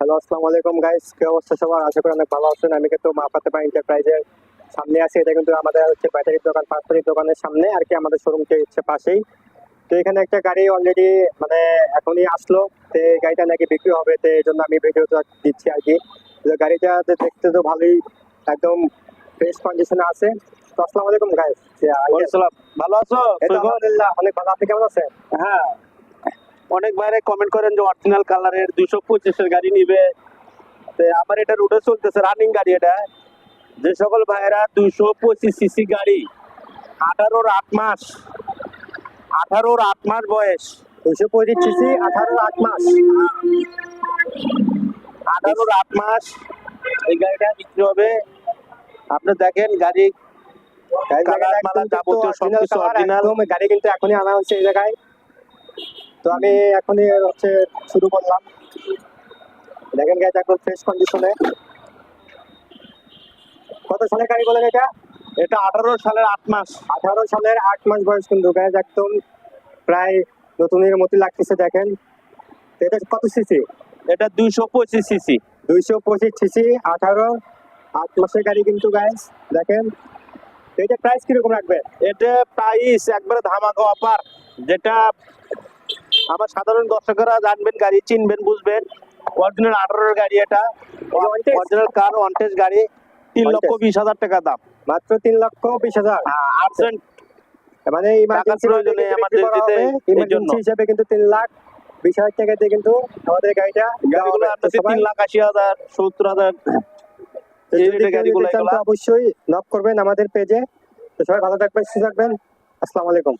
Hello আসসালামু আলাইকুম guys কি অবস্থা সবার? আশা করি অনেক ভালো আছেন। আমি কিন্তু মাপাতে পাই এন্টারপ্রাইজের সামনে আছি। এটা কিন্তু আমাদের হচ্ছে ব্যাটারির দোকান পাঁচপাড়ির দোকানের সামনে আর কি আমাদের শোরুমটি হচ্ছে পাশেই। তো এখানে একটা গাড়ি অলরেডি মানে এখনই আসলো। তো এই গাড়িটা নাকি বিক্রি হবে তো এই জন্য আমি ভিডিওটা দিচ্ছি আর কি। তো গাড়িটা দেখতে তো ভালোই একদম ফ্রেশ কন্ডিশনে আছে। তো আসসালামু আলাইকুম গাইস ভালো আছো? আলহামদুলিল্লাহ অনেক ভালো। আপনি কেমন আছেন? হ্যাঁ। অনেক বাইরে কমেন্ট করেন যে অরিজিনাল কালারের দুইশো পঁচিশের গাড়ি নিবে। আমার এটা রুটে চলতেছে রানিং গাড়ি এটা। যে সকল ভাইয়েরা দুইশো পঁচিশ সিসি গাড়ি আঠারোর আট মাস আঠারোর আট মাস বয়স দুশো পঁচিশ সিসি আঠারো আট মাস। আঠারোর আট মাস এই গাড়িটা বিক্রি হবে। আপনি দেখেন গাড়ি গাড়ি কিন্তু এখনই আনা হচ্ছে এই জায়গায়। তো আমি এখনই হচ্ছে শুরু করলাম। দেখেন গাড়ি একদম ফ্রেশ কন্ডিশনে কত সালে গাড়ি বলেন এটা? এটা আঠারো সালের আট মাস। আঠারো সালের আট মাস বয়স কিন্তু গাড়ি একদম প্রায় নতুনের মতো লাগতেছে দেখেন। এটা কত সিসি এটা দুইশো পঁচিশ সিসি দুইশো পঁচিশ সিসি আঠারো আট মাসের গাড়ি কিন্তু গাইস দেখেন। এটা প্রাইস কীরকম রাখবে এটা প্রাইস একবারে ধামাকা অফার যেটা আমার সাধারণ দর্শকেরা জানবেন গাড়ি চিনবেন বুঝবেন। অরিজিনাল আঠারোর গাড়ি এটা? অরিজিনাল কার ওয়ান্টেজ গাড়ি। তিন লক্ষ বিশ হাজার টাকা দাম। মাত্র তিন লক্ষ বিশ হাজার? আর্জেন্ট মানে ইমার্জেন্সি প্রয়োজনে জন্য। ইমার্জেন্সি হিসেবে কিন্তু তিন লাখ বিশ হাজার টাকা দিয়ে কিন্তু আমাদের গাড়িটা গাড়িগুলো আপনাদের তিন লাখ আশি হাজার সত্তর হাজার। অবশ্যই নক করবেন আমাদের পেজে তো সবাই ভালো থাকবেন সুস্থ থাকবেন। আসসালামু আলাইকুম।